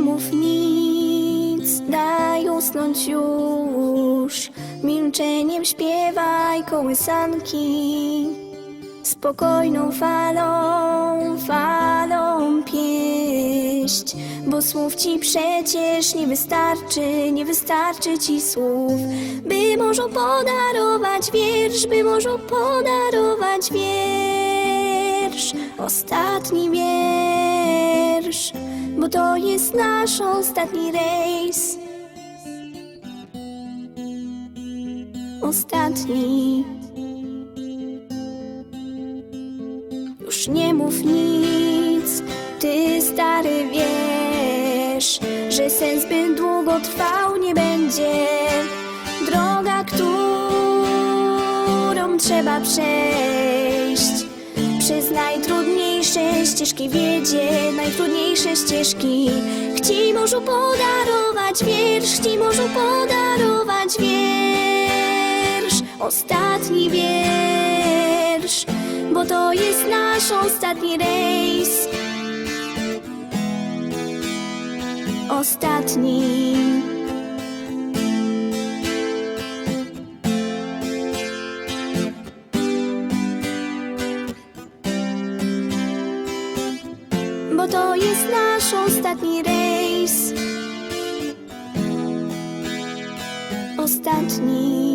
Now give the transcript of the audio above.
mów nic, daj usnąć już. Milczeniem śpiewaj kołysanki. Spokojną falą, falą pieść, bo słów ci przecież nie wystarczy, nie wystarczy ci słów, by może podarować wiersz, by może podarować wiersz, ostatni wiersz, to jest nasz ostatni rejs. Ostatni. Już nie mów nic, ty stary wiesz, że sen zbyt długo trwał nie będzie. Droga, którą trzeba przejść, przez najtrudniejsze ścieżki wiedzie, najtrudniejsze ścieżki. Chci może podarować wiersz, chci może podarować wiersz, ostatni wiersz bo to jest nasz ostatni rejs. Ostatni. To jest nasz ostatni rejs. Ostatni.